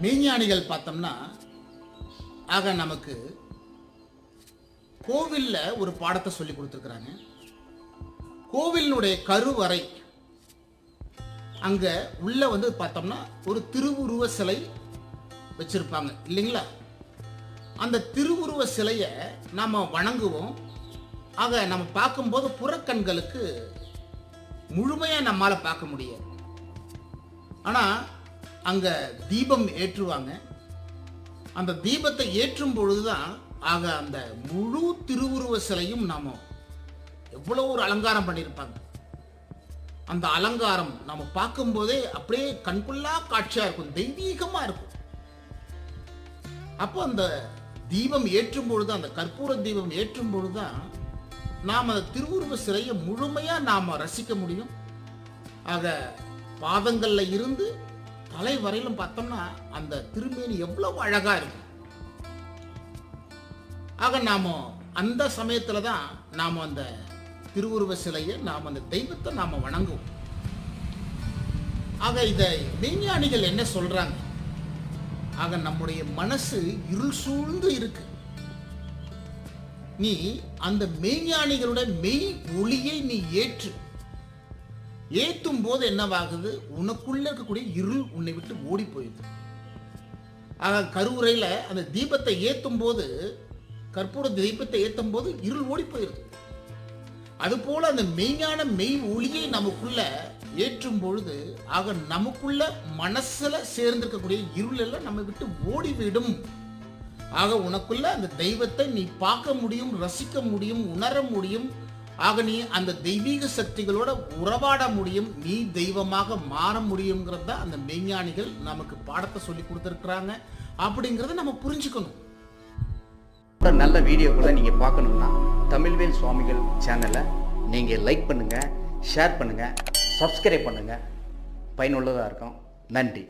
மெய்ஞானிகள் பார்த்தோம்னா ஆக நமக்கு கோவில்ல ஒரு பாடத்தை சொல்லி கொடுத்துருக்குறாங்க. கோவிலினுடைய கருவறை அங்கே உள்ள வந்து பார்த்தோம்னா ஒரு திருவுருவ சிலை வச்சுருப்பாங்க இல்லைங்களா? அந்த திருவுருவ சிலையை நாம் வணங்குவோம். ஆக நம்ம பார்க்கும்போது புறக்கண்களுக்கு முழுமையாக நம்மளால் பார்க்க முடியாது. ஆனால் அங்க தீபம் ஏற்றுவாங்க. அந்த தீபத்தை ஏற்றும் பொழுது தான் ஆக அந்த முழு திருவுருவ சிலையும் நாம எவ்வளவு ஒரு அலங்காரம் பண்ணியிருப்பாங்க அந்த அலங்காரம் நம்ம பார்க்கும்போதே அப்படியே கண்குள்ளா காட்சியாக இருக்கும் தெய்வீகமா இருக்கும். அப்போ அந்த தீபம் ஏற்றும் பொழுது அந்த கற்பூர தீபம் ஏற்றும் பொழுதுதான் நாம் அந்த திருவுருவ சிலையை முழுமையா நாம ரசிக்க முடியும். ஆக பாதங்கள்ல இருந்து தலை வரையிலும் பார்த்தோம்னா அந்த திருமேனி எவ்வளவு அழகா இருக்கும் ஆக நாம அந்த சமயத்துல தான் நாம அந்த திருவுருவ சிலையை நாம் அந்த தெய்வத்தை நாம வணங்குவோம். ஆக இதை விஞ்ஞானிகள் என்ன சொல்றாங்க? ஆக நம்முடைய மனசு இருள் சூழ்ந்து இருக்கு. நீ அந்த மெய்ஞானிகளோட மெய் ஒளியை நீ ஏற்று ஏற்றும் போது என்னவாகுது? உனக்குள்ளே இருக்கக்கூடிய இருள் உன்னை விட்டு ஓடி போயிடுது. ஆக கருவுரையில் அந்த தீபத்தை ஏற்றும் போது கற்பூர தீபத்தை ஏற்றும் போது இருள் ஓடி போயிடுது. அதுபோல அந்த மெய்ஞான மெய் ஒளியை நமக்குள்ள ஏற்றும் பொழுது ஆக நமக்குள்ள மனசுல சேர்ந்திருக்கக்கூடிய இருள் எல்லாம் நம்ம விட்டு ஓடிவிடும். ஆக உனக்குள்ள அந்த தெய்வத்தை நீ பார்க்க முடியும் ரசிக்க முடியும் உணர முடியும் ஆக நீ அந்த தெய்வீக சக்திகளோட உறவாட முடியும் நீ தெய்வமாக மாற முடியுங்கிறத அந்த மெய்ஞானிகள் நமக்கு பாடத்தை சொல்லி கொடுத்துருக்குறாங்க. அப்படிங்கிறத நம்ம புரிஞ்சுக்கணும். கூட நல்ல வீடியோக்குள்ள நீங்கள் பார்க்கணும்னா தமிழ்வேல் சுவாமிகள் சேனலை நீங்கள் லைக் பண்ணுங்கள் ஷேர் பண்ணுங்கள் சப்ஸ்கிரைப் பண்ணுங்கள் பயனுள்ளதாக இருக்கும். நன்றி.